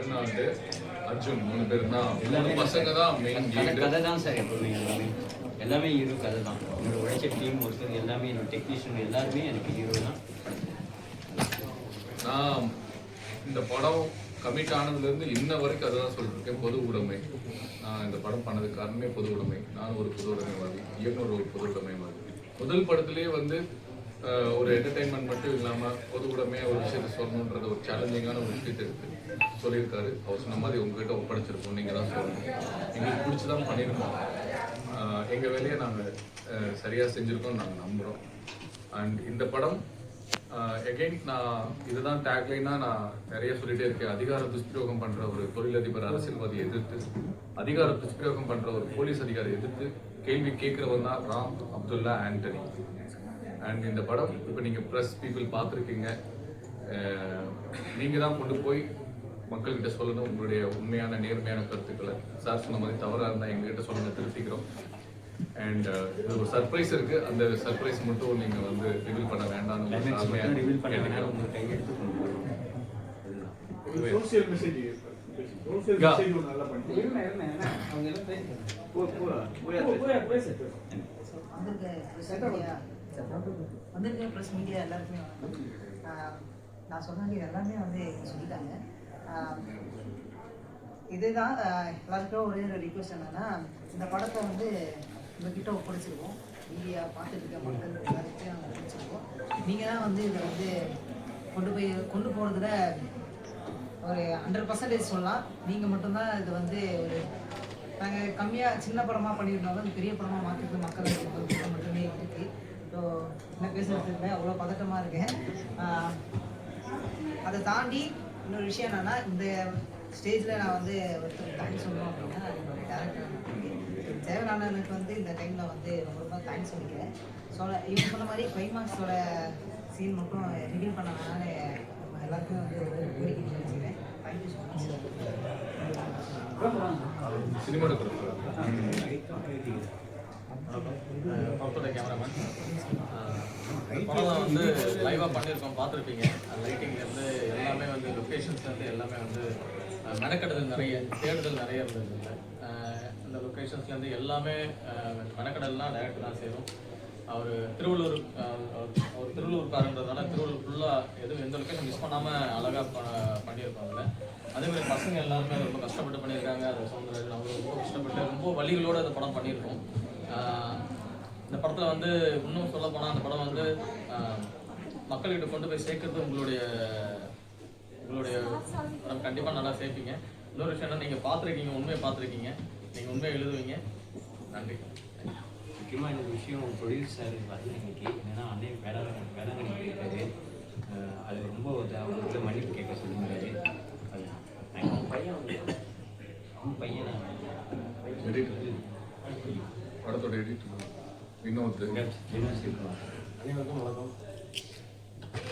அருணாண்டு அர்ஜுன் மூணு பேர் தான். பசங்க தான் மெயின் கதை தான் சார் எப்பவுமே எல்லாமே. எல்லாமே ஹீரோ கதை தான் என்னோட உழைச்ச டீம் ஒருத்தர் எல்லாமே என்னோட டெக்னீஷியன் எல்லாருமே எனக்கு ஹீரோ தான். நான் இந்த படம் கமிட் ஆனதுலேருந்து இன்ன வரைக்கும் அதுதான் சொல்லிருக்கேன் பொது உடைமை. நான் இந்த படம் பண்ணதுக்கு காரணமே பொது உடைமை. நான் ஒரு பொது உடைமைவாதி இயக்குனர் ஒரு பொது உடைமைவாதி. முதல் படத்திலேயே வந்து ஒரு என்டர்டைன்மெண்ட் மட்டும் இல்லாமல் பொது உடைமையாக ஒரு விஷயத்தை சொல்லணுன்றது ஒரு சேலஞ்சிங்கான ஒரு விஷயத்தை இருக்கு. சொல்லியிருக்காரு. அவர் சொன்ன மாதிரி உங்ககிட்ட ஒப்படைச்சிருக்கோம். நீங்கள் தான் சொல்லணும். எங்களுக்கு பிடிச்சி தான் பண்ணியிருக்கோம் எங்க வேலையை நாங்கள் சரியாக செஞ்சுருக்கோம் நாங்கள் நம்புகிறோம் அண்ட் இந்த படம் எகைன் நான் இதுதான் டேக்லைனா நான் நிறைய சொல்லிட்டே இருக்கேன். அதிகார துஷ்பிரயோகம் பண்ற ஒரு தொழிலதிபர் அரசியல்வாதியை எதிர்த்து அதிகார துஷ்பிரயோகம் பண்ற ஒரு போலீஸ் அதிகாரி எதிர்த்து கேள்வி கேட்கிறவன் தான் ராம் அப்துல்லா ஆண்டனி. அண்ட் இந்த படம் இப்போ நீங்க ப்ரெஸ் பீப்புள் பார்த்துருக்கீங்க. நீங்கள் தான் கொண்டு போய் மக்கள்கிட்ட சொல்லணும் உங்களுடைய உண்மையான நேர்மையான கருத்துக்களை. சார் சொன்ன மாதிரி தவறாக இருந்தால் எங்ககிட்ட சொல்லுங்க திருத்திக்கிறோம். அண்ட் இது ஒரு சர்ப்ரைஸ் இருக்கு. அந்த சர்ப்ரைஸ் மட்டும் நீங்க வந்து ரிவீல் பண்ண வேண்டாம்னு மட்டும் ரிவீல் பண்ண வேணாம் கேட்டுக்கிறோம். உங்க கையெடுத்து கொண்டு போகிறோம் அதுதான் ஒரு சோசியல் மெசேஜ் வந்திருக்க ப்ரெஸ் மீடியா எல்லாருக்குமே நான் சொன்ன வேண்டியது எல்லாமே வந்து சொல்லிட்டாங்க. இதுதான் எல்லாருக்கும் ஒரே ஒரு ரிக்வெஸ்ட் என்னன்னா இந்த படத்தை வந்து உங்ககிட்ட ஒப்படைச்சிருக்கோம் மீடியா பார்த்துட்டு இருக்க மக்கள் எல்லாருக்கும் நாங்கள் ஒப்படைச்சிருக்கோம் நீங்கள் தான் வந்து இதை வந்து கொண்டு போய் கொண்டு போகிறதுல ஒரு ஹண்ட்ரட் பர்சன்டேஜ் சொல்லலாம். நீங்கள் மட்டும்தான் இது வந்து ஒரு நாங்கள் கம்மியாக சின்ன படமாக பண்ணியிருந்தாலும் அது பெரிய படமாக மாற்றுறது மக்கள் மட்டுமே இருக்குது ஸோ என்ன பேசுகிறது இல்லை அவ்வளோ பதட்டமாக இருக்கேன் அதை தாண்டி இன்னொரு விஷயம் என்னன்னா இந்த ஸ்டேஜில் நான் வந்து ஒருத்தர் தேங்க்ஸ் சொல்லணும் அப்படின்னா அது என்னோட டேரக்டர் தேவநாதனுக்கு வந்து இந்த டைமில் வந்து ரொம்ப ரொம்ப தேங்க்ஸ் சொல்லிக்கிறேன். ஸோ இவங்க சொன்ன மாதிரி கிளைமாக்ஸோட சீன் மட்டும் ரிவீல் பண்ண வேணாம்னு நம்ம எல்லாருக்குமே வந்து ஒரு கோரிக்கை வச்சுக்கிறேன் thank you so much cinematographer படத்தோட கேமராமேன் படம் வந்து லைவாக பண்ணியிருக்கோம் பார்த்துருப்பீங்க. லைட்டிங்லேருந்து எல்லாமே வந்து லொக்கேஷன்ஸ்லேருந்து எல்லாமே வந்து மெனக்கெடுதல் நிறைய தேடுதல் நிறைய இருந்தது. இல்லை இந்த லொக்கேஷன்ஸ்லேருந்து எல்லாமே மெனக்கெடல்லாம் டேரக்டர் தான் செய்யும் அவர் திருவள்ளூர் அவர் திருவள்ளூர்காரன்றதுனால திருவள்ளூர் ஃபுல்லாக எதுவும் எந்த லொக்கேஷன் மிஸ் பண்ணாமல் அழகாக ப பண்ணியிருக்கோம் அதே மாதிரி பசங்க எல்லாருமே ரொம்ப கஷ்டப்பட்டு பண்ணியிருக்காங்க. அது சௌந்தரராஜன் அவங்க ரொம்ப கஷ்டப்பட்டு ரொம்ப வழிகளோடு அந்த படம் பண்ணியிருக்கோம். இந்த படத்தில் வந்து இன்னும் சொல்ல போனால் அந்த படம் வந்து மக்கள்கிட்ட கொண்டு போய் சேர்க்கறது உங்களுடைய உங்களுடைய படம். கண்டிப்பாக நல்லா சேர்ப்பீங்க. இன்னொரு விஷயம் என்ன நீங்கள் பார்த்துருக்கீங்க உண்மையை பார்த்துருக்கீங்க. நீங்கள் உண்மையை எழுதுவீங்க. நன்றி. முக்கியமாக இந்த விஷயம் ப்ரொடியூசர் வரல இன்னைக்கு. என்னன்னா அன்னை வேளாண் போயிருக்காரு அஹ் அது ரொம்ப ஒரு அவங்களுக்கு மன்னிப்பு கேட்க அவன் பையன் வந்து அவன் பையன். படத்தோட எடிட்டர் வினோத் யூனிவர்சிட்டி அனைவருக்கும் வணக்கம்.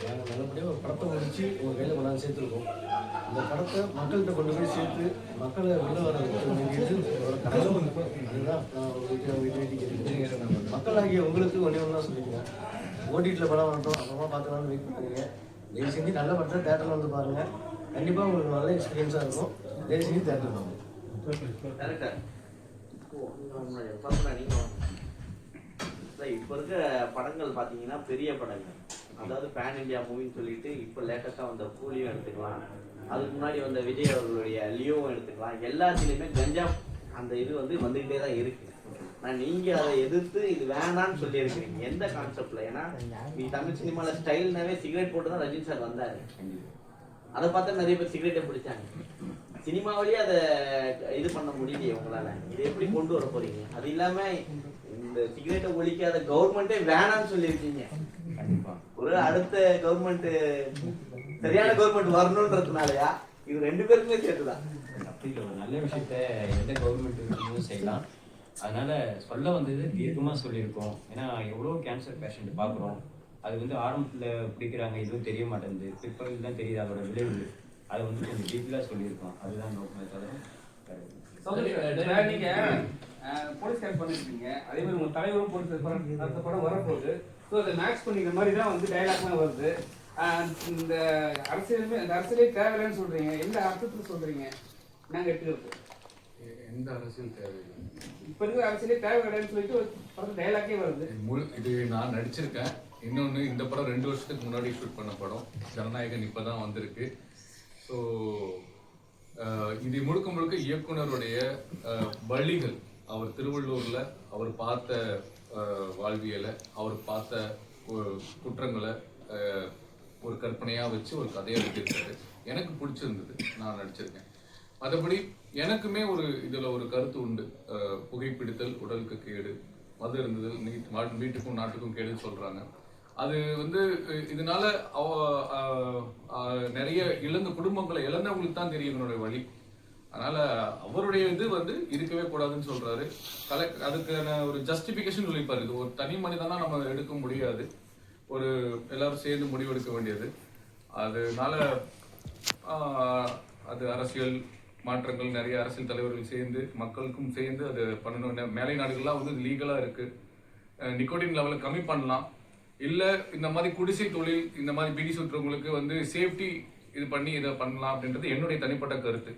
நாங்கள் நல்லபடியாக ஒரு படத்தை முடிச்சு உங்கள் கையில் கொண்டாந்து சேர்த்துருக்கோம். இந்த படத்தை மக்கள்கிட்ட கொண்டு போய் சேர்த்து மக்களை வெளில வர அதுதான் மக்களாகிய உங்களுக்கு ஒன்றே ஒன்றா சொல்லிக்கிறேன் ஓடிடியில் படம் வரட்டும் அப்புறமா பார்த்துக்கலாம்னு வெயிட் பண்ணுறீங்க தயவு செஞ்சு நல்ல படத்தை தேட்டரில் வந்து பாருங்கள் கண்டிப்பாக உங்களுக்கு நல்ல எக்ஸ்பீரியன்ஸாக இருக்கும். தயவு செஞ்சு தேட்டரில் வாங்க. நீங்க இல்லை, இப்போ இருக்க படங்கள் பார்த்தீங்கன்னா பெரிய படங்கள். அதாவது பேன் இந்தியா மூவின்னு சொல்லிட்டு இப்போ லேட்டஸ்ட்டாக வந்த கூலியும் எடுத்துக்கலாம். அதுக்கு முன்னாடி வந்த விஜய் அவர்களுடைய லியோவும் எடுத்துக்கலாம். எல்லாத்துலேயுமே கஞ்சா அந்த இது வந்து வந்துக்கிட்டே தான் இருக்கு. நான் நீங்க அதை எதிர்த்து இது வேணாம்னு சொல்லி இருக்கிறீங்க எந்த கான்செப்ட்ல ஏன்னா நீ தமிழ் சினிமால ஸ்டைல்னாவே சிகரெட் போட்டு தான் ரஜினி சார் வந்தாரு. அதை பார்த்தா நிறைய பேர் சிகரெட்டை பிடிச்சாங்க. சினிமாவிலேயே அதை இது பண்ண முடியலையே உங்களால. இதை எப்படி கொண்டு வர போறீங்க? அது இல்லாம இந்த சிகரெட்டை ஒழிக்காத கவர்மெண்ட்டே வேணாம்னு சொல்லியிருக்கீங்க. ஒரு அடுத்த கவர்மெண்ட் சரியான கவர்மெண்ட் வரணுன்றதுனாலயா இது ரெண்டு பேருக்குமே சேர்த்துதான் அப்படி இல்லை நல்ல விஷயத்த எந்த கவர்மெண்ட் செய்யலாம். அதனால சொல்ல வந்தது தீர்க்கமாக சொல்லியிருக்கோம். ஏன்னா எவ்வளோ கேன்சர் பேஷண்ட் பார்க்குறோம். அது வந்து ஆரம்பத்தில் பிடிக்கிறாங்க எதுவும் தெரிய மாட்டேங்குது. பிற்பகுதியில் தான் தெரியுது அதோட விளைவு. அதை வந்து கொஞ்சம் டீட்டெயிலாக சொல்லியிருக்கோம். அதுதான் நோக்கமே. தவிர நீங்க போலீஸ் கேரக்டர் பண்ணிருக்கீங்க. அதே மாதிரி உங்க தலைவரும் போலீஸ் படம் அடுத்த படம் வரப்போகுது. ஸோ அதை மேட்ச் பண்ணிக்கிற மாதிரி தான் வந்து டைலாக்லாம் வருது. இந்த அரசியலுமே இந்த அரசியலே தேவையில்லைன்னு சொல்றீங்க. எந்த அர்த்தத்துல சொல்றீங்க? நாங்க எடுத்துக்கிறது எ- எந்த அரசியல் தேவையில்லை? இப்ப இருக்கிற அரசியலே தேவையில்லைன்னு சொல்லிட்டு ஒரு படத்து டைலாக்கே வருது. முழு இது நான் நடிச்சிருக்கேன். இன்னொன்று இந்த படம் ரெண்டு வருஷத்துக்கு முன்னாடி ஷூட் பண்ண படம். ஜனநாயகன் இப்போ தான் வந்திருக்கு. ஸோ uh, இது முழுக்க முழுக்க இயக்குனருடைய uh, வழிகள் அவர் திருவள்ளூரில் அவர் பார்த்த uh, வாழ்வியலை அவர் பார்த்த குற்றங்களை ஒரு கற்பனையாக வச்சு ஒரு கதையை எழுதியிருக்காரு. எனக்கு பிடிச்சிருந்தது. நான் நடிச்சிருக்கேன். மற்றபடி எனக்குமே ஒரு இதில் ஒரு கருத்து உண்டு. புகைப்பிடித்தல் உடலுக்கு கேடு மது இருந்தது நீட் வீட்டுக்கும் நாட்டுக்கும் கேடுன்னு சொல்கிறாங்க அது வந்து இதனால அவ- நிறைய இழந்த குடும்பங்களை இழந்தவங்களுக்கு தான் தெரியும் இதனுடைய வழி. அதனால அவருடைய இது வந்து இருக்கவே கூடாதுன்னு சொல்றாரு. கலை அதுக்கான ஒரு ஜஸ்டிபிகேஷன் சொல்லிப்பாரு. இது ஒரு தனி மனிதனா நம்ம எடுக்க முடியாது. ஒரு எல்லாரும் சேர்ந்து முடிவெடுக்க வேண்டியது. அதனால அது அரசியல் மாற்றங்கள் நிறைய அரசியல் தலைவர்கள் சேர்ந்து மக்களுக்கும் சேர்ந்து அது பண்ணணும். மேலை நாடுகள்லாம் வந்து லீகலா இருக்கு. நிக்கோட்டின் லெவலை கம்மி பண்ணலாம். இல்லை இந்த மாதிரி குடிசை தொழில் இந்த மாதிரி பிடி சுற்றுறவங்களுக்கு வந்து சேஃப்டி இது பண்ணி இதை பண்ணலாம் அப்படின்றது என்னுடைய தனிப்பட்ட கருத்து.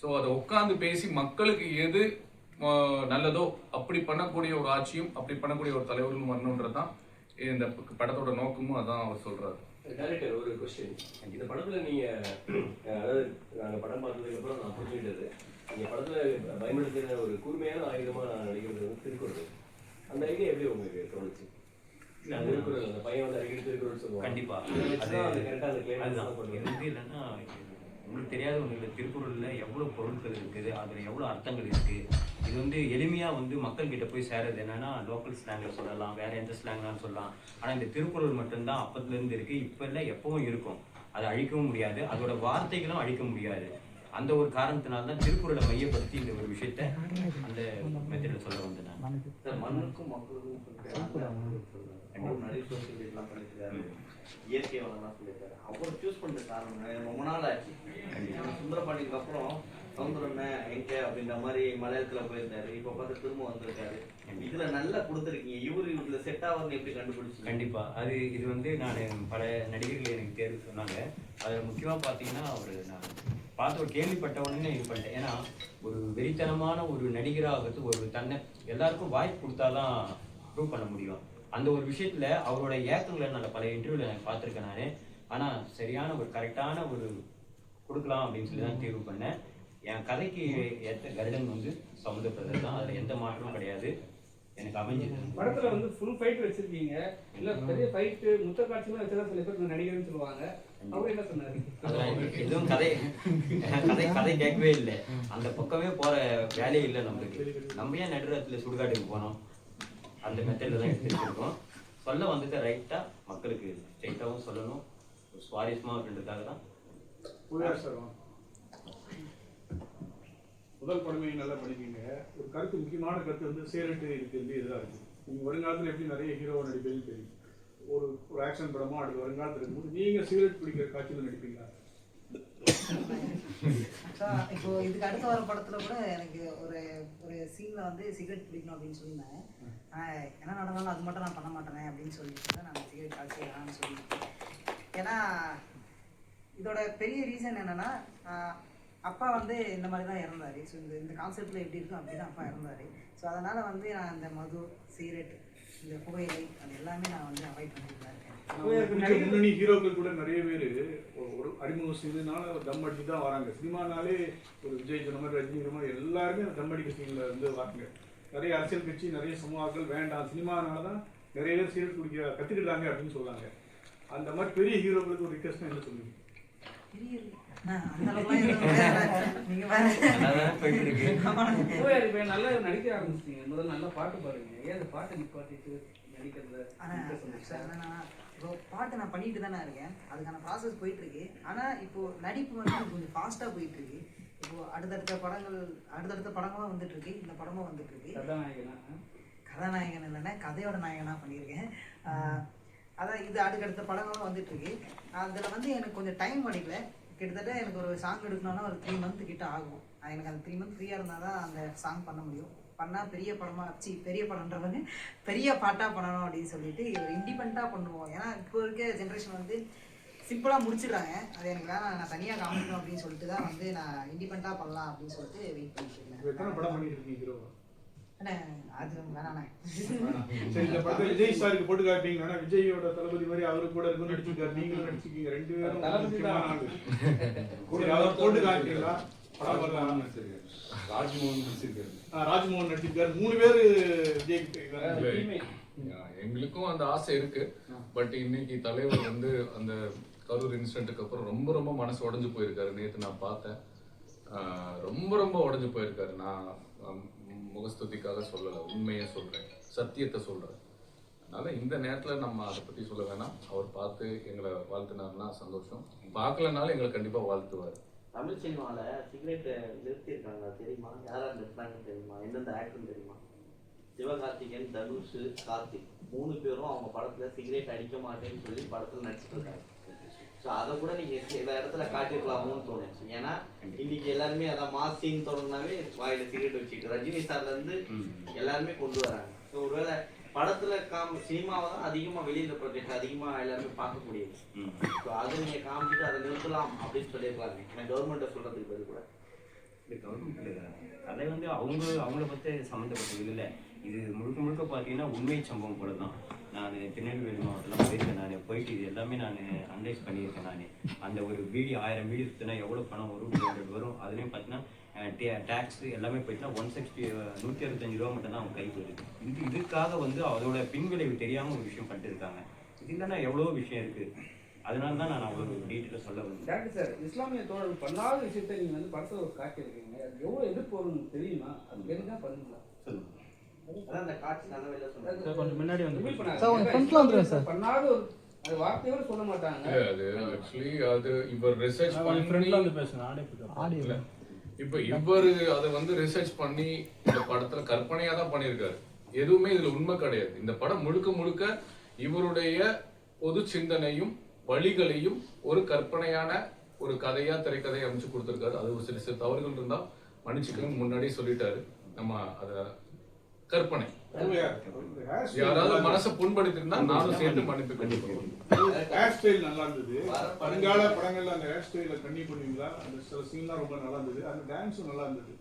ஸோ அதை உட்காந்து பேசி மக்களுக்கு எது நல்லதோ அப்படி பண்ணக்கூடிய ஒரு ஆட்சியும் அப்படி பண்ணக்கூடிய ஒரு தலைவர்களும் வரணுன்றது தான் இந்த படத்தோட நோக்கமும் அதான் அவர் சொல்றாரு. டேரக்டர் ஒரு கொஸ்டின் இந்த படத்துல நீங்க அதாவது நாங்க படம் பார்த்ததுக்கு அப்புறம் நான் புரிஞ்சுக்கிட்டது. நீங்க படத்துல பயன்படுத்தின ஒரு கூர்மையான ஆயுதமா நான் நடிக்கிறது வந்து திருக்குறள் அந்த ஐடியா எப்படி உங்களுக்கு தோணுச்சு? கண்டிப்பா. அது இல்லைன்னா உங்களுக்கு தெரியாத ஒன்று இல்லை. திருக்குறள்ல எவ்வளவு பொருட்கள் இருக்குது அதுல எவ்வளவு அர்த்தங்கள் இருக்கு? இது வந்து எளிமையா வந்து மக்கள் கிட்ட போய் சேருது என்னன்னா லோக்கல் ஸ்லாங்ல சொல்லலாம் வேற எந்த ஸ்லாங்னாலும் சொல்லலாம். ஆனா இந்த திருக்குறள் மட்டும்தான் அப்பத்துல இருந்து இருக்கு. இப்ப இல்ல எப்பவும் இருக்கும். அதை அழிக்கவும் முடியாது. அதோட வார்த்தைகளும் அழிக்க முடியாது. அந்த ஒரு காரணத்தினால தான் திருக்குறளை மையப்படுத்தி இந்த ஒரு விஷயத்த அந்த மெத்தடில் சொல்ல வந்தேன் நான். சார் மண்ணுக்கும் மக்களுக்கும் இயற்கை வளம்லாம் சொல்லியிருக்காரு. அவர் சூஸ் பண்ற காரணம் ரொம்ப நாள் ஆச்சு சுந்தரபாண்டிக்கு அப்புறம் சவுந்தரமே எங்க அப்படின்ற மாதிரி மலையாளத்துல போயிருந்தாரு. இப்ப பார்த்து திரும்ப வந்திருக்காரு. இதுல நல்லா கொடுத்துருக்கீங்க. இவரு இதுல செட் ஆகுதுன்னு எப்படி கண்டுபிடிச்சீங்க? கண்டிப்பா. அது இது வந்து நான் பல நடிகர்கள் எனக்கு தேர்வு சொன்னாங்க. அதுல முக்கியமா பாத்தீங்கன்னா அவர் நான். பார்த்து ஒரு கேள்விப்பட்ட உடனே இது பண்ணிட்டேன். ஏன்னா ஒரு வெறித்தனமான ஒரு நடிகராகிறது ஒரு தன்னை எல்லாருக்கும் வாய்ப்பு கொடுத்தாதான் ப்ரூவ் பண்ண முடியும். அந்த ஒரு விஷயத்துல அவரோட ஏக்கங்களை நான் பல இன்டர்வியூல நான் பார்த்துருக்கேன் நான். ஆனால் சரியான ஒரு கரெக்டான ஒரு கொடுக்கலாம் அப்படின்னு சொல்லி தான் தேர்வு பண்ணேன். என் கதைக்கு ஏற்ற கருடன் வந்து சமுத தான். அதில் எந்த மாற்றமும் கிடையாது. எனக்கு அமைஞ்சது. படத்துல வந்து ஃபுல் ஃபைட் வச்சிருக்கீங்க. இல்ல பெரிய ஃபைட்டு முத்த காட்சிலாம் வச்சதா சில பேர் நடிகர்னு சொல்லுவாங்க. எதுவும் கதை கதை கதை கேட்கவே இல்லை. அந்த பக்கமே போற வேலையே இல்லை நம்மளுக்கு. நம்ம ஏன் நடுரத்துல சுடுகாட்டுக்கு போனோம்? அந்த மெத்தட்ல தான் எடுத்துருக்கோம். சொல்ல வந்ததை ரைட்டா மக்களுக்கு ஸ்ட்ரைட்டாகவும் சொல்லணும். ஒரு சுவாரஸ்யமா அப்படின்றதுக்காக தான். முதல் படமே நல்லா பண்ணிருக்கீங்க ஒரு கருத்து முக்கியமான கருத்து வந்து சேரட்டு இதுக்கு வந்து இதுதான் இருக்கு. நீங்க வருங்காலத்துல எப்படி நிறைய ஹீரோ நடிப்பீங்கன்னு தெரியும். ஒரு ஒரு ஆக்ஷன் படமோ அப்படி வருங்காலத்தில் இருக்கும்போது நீங்க சிகரெட் பிடிக்கிற காட்சியில் நடிப்பீங்களா? இப்போ இதுக்கு அடுத்த வர படத்துல கூட எனக்கு ஒரு ஒரு சீன்ல வந்து சிகரெட் பிடிக்கணும் அப்படின்னு சொல்லியிருந்தேன் என்ன நடந்தாலும் அது மட்டும் நான் பண்ண மாட்டேனே அப்படின்னு சொல்லிட்டு நான் சிகரெட் காட்சி வேணாம்னு சொல்லியிருக்கேன் ஏன்னா இதோட பெரிய ரீசன் என்னன்னா அப்பா வந்து இந்த மாதிரி தான் இறந்தாரு. ஸோ இந்த இந்த கான்செப்ட்ல எப்படி இருக்கும் அப்படி தான் அப்பா இறந்தாரு. ஸோ அதனால வந்து நான் இந்த மது சிகரெட் இந்த புகையிலை அது எல்லாமே நான் வந்து அவாய்ட் பண்ணிட்டு தான் இருக்கேன் பிடிச்ச முன்னணி ஹீரோக்கள் கூட நிறைய பேர் ஒரு அறிமுக சீனால தம் அடிச்சு தான் வராங்க. சினிமானாலே ஒரு விஜய் சொன்ன மாதிரி ரஜினி மாதிரி எல்லாருமே அந்த தம் அடிக்க சீன்ல இருந்து வராங்க. நிறைய அரசியல் கட்சி நிறைய சமூகங்கள் வேண்டாம். சினிமானால தான் நிறைய பேர் சீரியல் குடிக்க கத்துக்கிட்டாங்க அப்படின்னு சொல்றாங்க. அந்த மாதிரி பெரிய ஹீரோக்களுக்கு ஒரு ரிக்வஸ்ட் என்ன சொல்லுவீங்க? நல்லா நடிக்க ஆரம்பிச்சிட்டீங்க. முதல்ல நல்லா பாட்டு பாடுங்க. ஏன் அந்த பாட்டை நிப்பாட்டிட்டு நடிக்கிறதுல பாட்டு நான் பண்ணிட்டு தானே இருக்கேன். அதுக்கான ப்ராசஸ் போயிட்டு இருக்கு ஆனா இப்போ நடிப்பு வந்து கொஞ்சம் ஃபாஸ்டா போயிட்டு இருக்கு இப்போ அடுத்தடுத்த படங்கள் அடுத்தடுத்த படங்களும் வந்துட்டு இருக்கு இந்த படமும் வந்துட்டு இருக்கு கதாநாயகனா? கதாநாயகன் இல்லைன்னா கதையோட நாயகனா பண்ணியிருக்கேன். அதான் இது அடுக்கடுத்த படங்களும் வந்துட்டு இருக்கு அதில் வந்து எனக்கு கொஞ்சம் டைம் கிடைக்கல கிட்டத்தட்ட எனக்கு ஒரு சாங் எடுக்கணும்னா ஒரு த்ரீ மந்த் கிட்ட ஆகும். எனக்கு அந்த த்ரீ மந்த் ஃப்ரீயாக இருந்தால் தான் அந்த சாங் பண்ண முடியும். பண்ணால் பெரிய படமாக சி பெரிய படம்ன்றவங்க பெரிய பாட்டாக பண்ணணும் அப்படின்னு சொல்லிட்டு ஒரு இண்டிபெண்ட்டாக பண்ணுவோம். ஏன்னா இப்போ இருக்க ஜென்ரேஷன் வந்து சிம்பிளாக முடிச்சிடுறாங்க. அது எனக்கு வேணாம் நான் தனியாக காமிக்கணும் அப்படின்னு சொல்லிட்டு தான் வந்து நான் இண்டிபெண்ட்டாக பண்ணலாம் அப்படின்னு சொல்லிட்டு வெயிட் பண்ணிட்டு இருக்கேன். விஜய் சாருக்கு போட்டு காட்டுறீங்க ஆனா விஜயோட தளபதி மாதிரி அவரு கூட இருக்கும் நடிச்சிருக்காரு. நீங்களும் நடிச்சிருக்கீங்க. ரெண்டு பேரும் அவர் போட்டு காட்டுறீங்களா படம் ராஜ்மோகன் நடிச்சிருக்காரு. ஆ, ராஜ்மோகன் நடிச்சிருக்காரு. மூணு பேரு விஜய் எங்களுக்கும் அந்த ஆசை இருக்கு. பட் இன்னைக்கு தலைவர் வந்து அந்த கரூர் இன்சிடென்ட்டுக்கு அப்புறம் ரொம்ப ரொம்ப மனசு உடைஞ்சு போயிருக்காரு. நேத்து நான் பார்த்தேன். ரொம்ப ரொம்ப உடஞ்சு போயிருக்காரு. நான் முகஸ்துதிக்காக சொல்லலை. உண்மையை சொல்கிறேன் சத்தியத்தை சொல்கிறேன் அதனால் இந்த நேரத்தில் நம்ம அதை பற்றி சொல்ல வேணாம். அவர் பார்த்து எங்களை வாழ்த்தினார்னா சந்தோஷம். பார்க்கலனாலும் எங்களை கண்டிப்பாக வாழ்த்துவார். தமிழ் சினிமாவில் சிகரெட் நிறுத்தியிருக்காங்க. தெரியுமா? யாராக நிறுத்தினாங்கன்னு தெரியுமா? எந்தெந்த ஆக்டர் தெரியுமா? சிவகார்த்திகேயன் தனுஷ் கார்த்திக். மூணு பேரும் அவங்க படத்தில் சிகரெட் அடிக்க மாட்டேன்னு சொல்லி படத்தில் நடிச்சிட்டு இருக்காங்க. ஸோ அதை கூட நீங்க சில இடத்துல காட்டிருக்கலாமோன்னு தோணுச்சு. ஏன்னா இன்னைக்கு எல்லாருமே அதான் மாஸ் சீன் தொடங்கினாவே வாயில சிகரெட் வச்சுட்டு ரஜினி சார்ல இருந்து எல்லாருமே கொண்டு வராங்க. ஸோ ஒருவேளை படத்துல காம் சினிமாவை தான் அதிகமா வெளியில ப்ரொஜெக்ட் அதிகமா எல்லாருமே பார்க்கக்கூடியது. ஸோ அதை நீங்க காமிச்சிட்டு அதை நிறுத்தலாம் அப்படின்னு சொல்லியிருக்கலாங்க நான் கவர்மெண்ட்டை சொல்றதுக்கு பதில் கூட. அதை வந்து அவங்க அவங்கள பற்றி சம்மந்தப்பட்டது இல்லை. இது முழுக்க முழுக்க பார்த்தீங்கன்னா உண்மை சம்பவம் போல தான் நான் திருநெல்வேலி மாவட்டத்தில் போயிருக்கேன் நான். போயிட்டு இது எல்லாமே நான் அனலைஸ் பண்ணியிருக்கேன் நான். அந்த ஒரு வீடியோ ஆயிரம் வீடியோ சுற்றினா எவ்வளோ பணம் வரும் டூ ஹண்ட்ரட் வரும் அதுலேயும் பார்த்தீங்கன்னா டேக்ஸ் எல்லாமே போயிட்டுனா ஒன் சிக்ஸ்டி நூற்றி அறுபத்தஞ்சு ரூபா மட்டும் தான் அவங்க கைக்கு வருது. இது இதுக்காக வந்து அதோட பின்விளைவு தெரியாமல் ஒரு விஷயம் பண்ணிருக்காங்க இது இல்லைன்னா எவ்வளோ விஷயம் இருக்குது அதனால தான் நான் அவ்வளோ டீட்டெயிலாக சொல்ல வந்தேன். டேரக்டர் சார் இஸ்லாமிய தோழர் பண்ணாத விஷயத்த நீங்க வந்து படத்தை காட்டியிருக்கீங்க அது எவ்வளவு எதிர்ப்பு வரும்னு தெரியுமா? அது தெரிஞ்சா பண்ணுங்களா சொல்லுங்கள் சார் கொஞ்சம் முன்னாடி வந்து சார், கொஞ்சம் front ல வந்துருங்க சார். பண்ணாத ஒரு அது வார்த்தையோட சொல்ல மாட்டாங்க. இல்ல, அது ஆக்சுவலி அது இவர் ரிசர்ச் பண்ணி ஆடியோ இல்ல. இப்ப இவரு அதை வந்து ரிசர்ச் பண்ணி இந்த படத்துல கற்பனையா தான் பண்ணியிருக்காரு. எதுவுமே இதுல உண்மை கிடையாது. இந்த படம் முழுக்க முழுக்க இவருடைய பொது சிந்தனையும் வழிகளையும் ஒரு கற்பனையான ஒரு கதையா திரைக்கதையை அமைச்சு கொடுத்திருக்காரு. அது ஒரு சில சில தவறுகள் இருந்தா மன்னிச்சுக்கங்க முன்னாடியே சொல்லிட்டாரு. நம்ம அத கற்பனை. யாராவது மனசை புண்படுத்திருந்தா நானும் சேர்த்து மன்னிப்பு கண்டிப்பேன் ஹேர் ஸ்டைல் நல்லா இருந்தது. வருங்கால படங்கள்ல அந்த ஹேர் ஸ்டைல கண்ணி பண்ணுவீங்களா அந்த சில சீன்லாம் ரொம்ப நல்லா இருந்தது. அந்த டான்ஸும் நல்லா இருந்தது.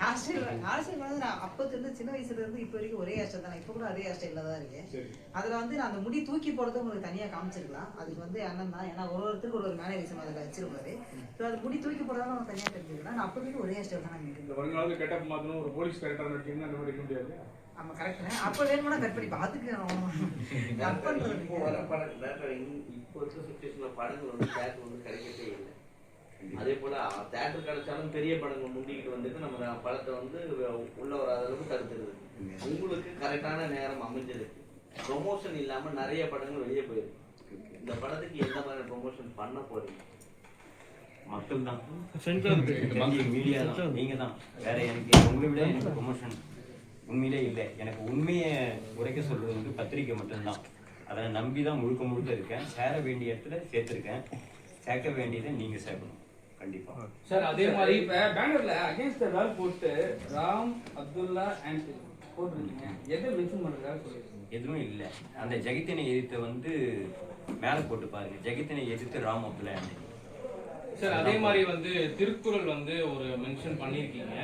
ஹேர்ஸ்டைல் ஹேர்ஸ்டைல் வந்து நான் அப்போது இருந்து சின்ன வயசுல இருந்து இப்போ வரைக்கும் ஒரே ஹேர் ஸ்டைல் தான். இப்போ கூட அதே ஹேர் ஸ்டைலில் தான் இருக்கேன். சரி. அதில் வந்து நான் அந்த முடி தூக்கி போடுறது உங்களுக்கு தனியாக காமிச்சிருக்கலாம். அதுக்கு வந்து அண்ணன் தான். ஏன்னா ஒரு ஒருத்தருக்கு ஒரு ஒரு மேனரிசம் அதில் வச்சிருப்பாரு. ஸோ அது முடி தூக்கி போடுறதால நம்ம தனியாக தெரிஞ்சுக்கலாம். நான் அப்போ வரைக்கும் ஒரே ஹேர் ஸ்டைல் தான் நான் இருக்கேன். வருங்காலத்துல கெட்டப் மாத்தணும். ஒரு போலீஸ் கேரக்டர் நடிச்சீங்கன்னா அந்த மாதிரி முடியாது. ஆமாம் கரெக்ட் அப்போ வேணும்னா கட் பண்ணி பார்த்துக்கு கட் இப்போ இருக்க சுச்சுவேஷன்ல படங்கள் வந்து தேட்டர் வந்து கிடைக்கவே இல்லை. அதே போல தேட்டர் கிடைச்சாலும் பெரிய படங்கள் முந்திக்கிட்டு வந்துட்டு நம்ம படத்தை வந்து உள்ள வராத அளவுக்கு தடுத்துருது. உங்களுக்கு கரெக்டான நேரம் அமைஞ்சிருக்கு ப்ரொமோஷன் இல்லாம நிறைய படங்கள் வெளியே போயிருக்கு. இந்த படத்துக்கு எந்த மாதிரி ப்ரொமோஷன் பண்ண போறீங்க? மக்கள் தான். மீடியா நீங்க தான் வேற எனக்கு உங்களை விட எனக்கு ப்ரொமோஷன் உண்மையிலே இல்லை. எனக்கு உண்மையை உரைக்க சொல்றது வந்து பத்திரிக்கை மட்டும்தான். அதை நம்பி தான் முழுக்க முழுக்க இருக்கேன். சேர வேண்டிய இடத்துல சேர்த்துருக்கேன். சேர்க்க வேண்டியதை நீங்க சேர்க்கணும். கண்டிப்பா. சார் அதே மாதிரி இப்ப பேனர்ல அகைன்ஸ்ட் வேல் போட்டு ராம் அப்துல்லா அண்ட் போட்டிருக்கீங்க எதை மென்ஷன் பண்றதா சொல்லிருக்கீங்க எதுவும் இல்லை. அந்த ஜெகத்தினை எதிர்த்த வந்து மேலே போட்டு பாருங்க. ஜெகத்தினை எதிர்த்து ராம் அப்துல்லா சார் அதே மாதிரி வந்து திருக்குறள் வந்து ஒரு மென்ஷன் பண்ணியிருக்கீங்க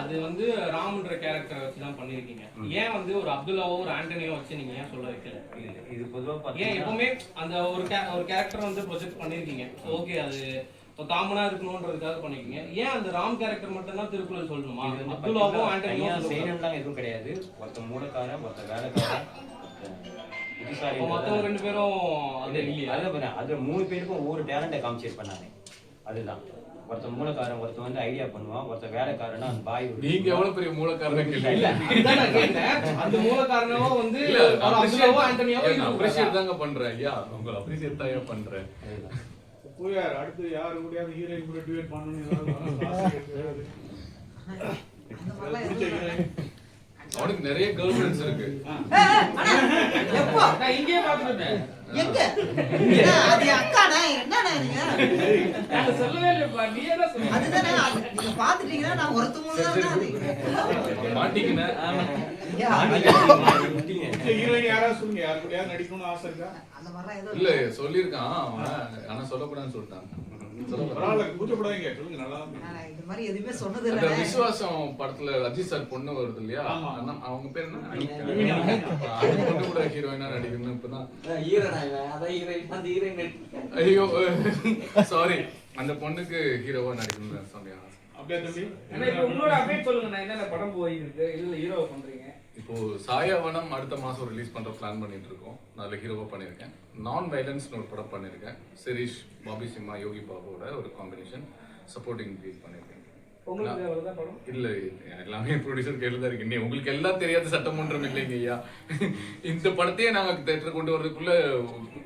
அது வந்து ராம்ன்ற கேரக்டரை வச்சு தான் பண்ணியிருக்கீங்க ஏன் வந்து ஒரு அப்துல்லாவோ ஒரு ஆண்டனியோ வச்சு நீங்க ஏன் சொல்ல வைக்கல? இது பொதுவாக ஏன் எப்பவுமே அந்த ஒரு கே ஒரு கேரக்டர் வந்து ப்ரொஜெக்ட் பண்ணியிருக்கீங்க ஓகே அது காமனா இருக்கணும்ன்றதுக்காக பண்ணிருக்கீங்க ஏன் அந்த ராம் கேரக்டர் மட்டும் தான் திருக்குறள் சொல்லணுமா? அப்துல்லாவும் ஆண்டனியும் செய்யணும்லாம் எதுவும் கிடையாது. ஒருத்த மூலக்காரன் ஒருத்த வேலைக்காரன். மத்தவங்க ரெண்டு பேரும் அது அது இல்லையா அதுல பாரு, அதுல மூணு பேருக்கும் ஒவ்வொரு டேலண்ட்டை காமிச்சிருப்பேன் பண்ணாங்க. அதுதான். ஒருத்த மூலக்காரன் ஒருத்த வந்து ஐடியா பண்ணுவான். ஒருத்த வேலைக்காரனா அந்த பாய் நீங்க எவ்வளவு பெரிய மூலக்காரன் இல்ல. அந்த மூலக்காரனவோ வந்து அப்ரிஷியேட் தாங்க பண்றேன். ஐயா உங்களை அப்ரிஷியேட் தான் பண்றேன். போயார் அடுத்து யாரு கூடயாவது ஹீரோயின் கூட டிவேட் பண்ணணும்? அவனுக்கு நிறைய கேர்ள் ஃப்ரெண்ட்ஸ் இருக்கு எங்க? அது என் அக்காண்ணே. என்னண்ணே நீங்க நான் சொல்லவே இல்லைப்பா. நீயே தான் சொன்ன அதுதானே அது நீங்க பாத்துட்டீங்கன்னா நான் ஒருத்தவங்க மாட்டிக்கினேன் ஹீரோயின் யாராவது சொல்லுங்க. யாரு கூடயாவது நடிக்கணும்னு ஆசை இருக்கா? அந்த மாதிரிலாம் எதுவும் இல்ல ஆனா சொல்லக்கூடாதுன்னு சொல்லிட்டான். இந்த மாதிரி எதுவுமே சொன்னது இல்லை விசுவாசம் படத்துல அஜித் சார் பொண்ணு வருது இல்லையா? அவங்க பேர் என்ன? பொண்ணு கூட ஹீரோயினா நடிக்கணும் இப்பதான் ஐயோ சாரி அந்த பொண்ணுக்கு ஹீரோவா நடிக்கணும்னு சொன்னேன். அப்படியே தம்பி? ஆனா இப்போ உங்களோட அப்டேட் சொல்லுங்க. நான் என்னென்ன படம் போயிருக்கு? இதுல ஹீரோ பண்றீங்க? இப்போ சாயாவனம் அடுத்த மாசம் ரிலீஸ் பண்ற பிளான் பண்ணிட்டு இருக்கோம் நான் அதுல ஹீரோவா பண்ணியிருக்கேன். நான் வைலன்ஸ்னு ஒரு படம் பண்ணியிருக்கேன். சிரீஷ் பாபி சிம்மா யோகி பாபுவோட ஒரு காம்பினேஷன் சப்போர்ட்டிங் லீட் பண்ணியிருக்கேன். இல்ல எல்லாமே ப்ரொடியூசர் கையில தான் இருக்கு. இன்னும் உங்களுக்கு எல்லாம் தெரியாத சட்டமன்றம் இல்லைங்க ஐயா. இந்த படத்தையே நாங்க தேட்டர் கொண்டு வர்றதுக்குள்ள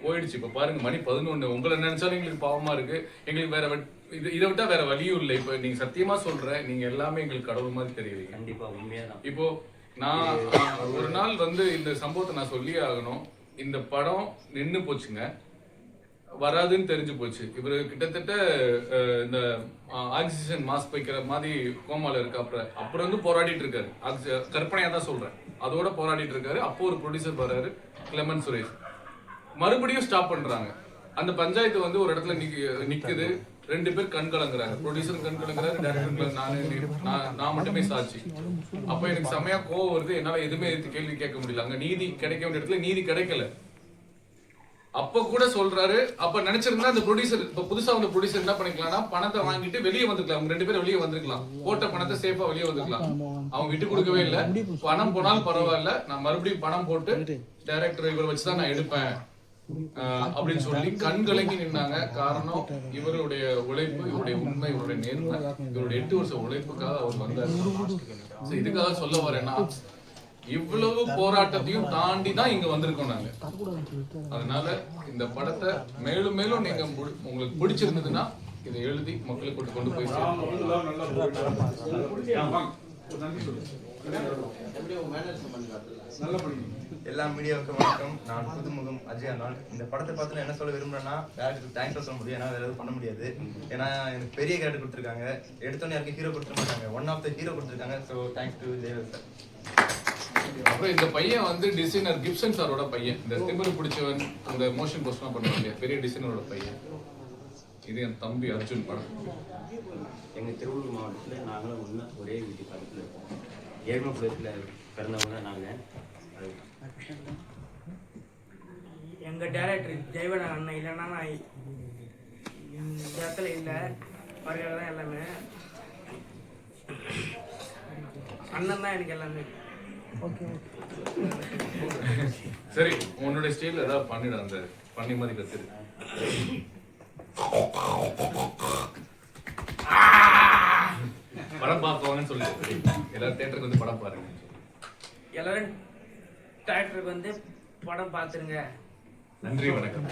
போயிடுச்சு. இப்ப பாருங்க மணி பதினொன்னு. உங்களை நினைச்சாலும் எங்களுக்கு பாவமா இருக்கு. எங்களுக்கு வேற இது இதை விட்டா வேற வழியும் இல்லை. இப்ப நீங்க சத்தியமா சொல்றேன் நீங்க எல்லாமே எங்களுக்கு கடவுள் மாதிரி தெரியுறீங்க. கண்டிப்பா உண்மையாதான். இப்போ நான் ஒரு நாள் வந்து இந்த சம்பவத்தை நான் சொல்லியே ஆகணும். இந்த படம் நின்னு போச்சுங்க. வராதுன்னு தெரிஞ்சு போச்சு. இவர் கிட்டத்தட்ட இந்த ஆக்சிஜன் மாஸ்க் வைக்கிற மாதிரி கோமால இருக்கு அப்புறம் அப்புறம் வந்து போராடிட்டு இருக்காரு. கற்பனையா தான் சொல்றேன். அதோட போராடிட்டு இருக்காரு. அப்போ ஒரு ப்ரொடியூசர் வர்றாரு கிளமன் சுரேஷ் மறுபடியும் ஸ்டாப் பண்றாங்க. அந்த பஞ்சாயத்து வந்து ஒரு இடத்துல நிக்குது. ரெண்டு பேர் கண் கலங்குறாங்க. ப்ரொடியூசர் கண் கலங்குறாரு டேரக்டர் நானு நான் நான் மட்டுமே சாட்சி. அப்ப எனக்கு செமையா கோவம் வருது. என்னால எதுவுமே கேள்வி கேட்க முடியல. அங்க நீதி கிடைக்க வேண்டிய இடத்துல நீதி கிடைக்கல. அப்ப கூட சொல்றாரு. அப்ப நினைச்சிருந்தா அந்த ப்ரொடியூசர் இப்ப புதுசா வந்த ப்ரொடியூசர் என்ன பண்ணிக்கலாம்னா பணத்தை வாங்கிட்டு வெளியே வந்துக்கலாம் அவங்க ரெண்டு பேரும் வெளியே வந்துருக்கலாம். போட்ட பணத்தை சேஃபா வெளியே வந்துக்கலாம் அவங்க விட்டு கொடுக்கவே இல்ல. பணம் போனாலும் பரவாயில்ல. நான் மறுபடியும் பணம் போட்டு டைரக்டர் இவரை வச்சுதான் நான் எடுப்பேன். அப்படின்னு சொல்லி கண் கலங்கி நின்னாங்க. காரணம் இவருடைய உழைப்பு இவருடைய உண்மை இவருடைய நேர்மை இவருடைய எட்டு வருஷம் உழைப்புக்காக அவர் வந்தார். இதுக்காக சொல்ல வரேன்னா இவ்வளவு போராட்டத்தையும் தாண்டி தான் இங்க வந்திருக்கோம் நாங்க. அதனால இந்த படத்தை மேலும் மேலும் நீங்க உங்களுக்கு பிடிச்சிருந்ததுன்னா இதை எழுதி மக்களுக்கு கொண்டு- கொண்டு போய் நல்லா எல்லா மீடியாவுக்கும் வணக்கம். நான் புதுமுகம் அஜய் அண்ணான். இந்த படத்தை பார்த்து என்ன சொல்ல விரும்புறேன்னா டேரக்டருக்கு தேங்க்ஸ் சொல்ல முடியும் ஏன்னா வேற எதுவும் பண்ண முடியாது. ஏன்னா எனக்கு பெரிய கேரக்டர் கொடுத்துருக்காங்க. எடுத்தோன்னே யாருக்கும் ஹீரோ கொடுத்துட மாட்டாங்க. ஒன் ஆஃப் த ஹீரோ கொடுத்துருக்காங்க. So thanks to Dev sir அப்புறம் இந்த பையன் வந்து டிசைனர் கிப்சன் சாரோட பையன். இந்த திமிரு பிடிச்சவன் அந்த மோஷன் போஸ்ட்லாம் பண்ணுவாங்க இல்லையா? பெரிய டிசைனரோட பையன். இது என் தம்பி அர்ஜுன் படம். எங்க திருவள்ளூர் மாவட்டத்துல நாங்களும் ஒண்ணா ஒரே வீட்டு பக்கத்துல இருக்கோம். ஏழ்மபுரத்துல பிறந்தவங்க நாங்க. அது எங்கள் டேரக்டர் ஜெயவட அண்ணன் இல்லைன்னா நான் இந்த இடத்துல இல்லை. அவர்கள் தான் எல்லாமே. அண்ணன் தான் எனக்கு எல்லாமே. சரி உன்னோட ஸ்டைல ஏதாவது பண்ணிடு அந்த பண்ணி மாதிரி கத்துரு படம் பார்ப்பவங்கன்னு சொல்லி. எல்லாரும் தேட்டருக்கு வந்து படம் பாருங்க எல்லாரும் டேரக்டருக்கு வந்து படம் பார்த்துருங்க. நன்றி வணக்கம்.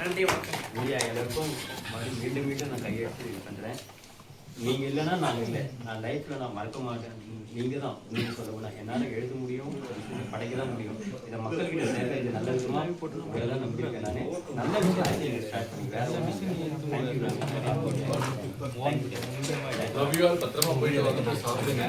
நன்றி வணக்கம். மீடியா எல்லாருக்கும் மறுபடியும் மீண்டும் மீண்டும் நான் கையெழுத்து இது பண்றேன். நீங்க இல்லைன்னா நான் இல்லை. நான் லைஃப்ல நான் மறக்க மாட்டேன். நீங்க தான். நீங்க சொல்லணும் என்னால எழுத முடியும் படைக்க தான் முடியும். இதை மக்கள்கிட்ட சேர்க்க இது நல்ல விதமா உங்களை தான் நம்பியிருக்கேன் நானு. நல்ல விஷயம் ஸ்டார்ட் பண்ணி வேற தேங்க்யூ லவ் யூ ஆல் பத்திரமா போயிட்டு வந்து சாப்பிடுங்க.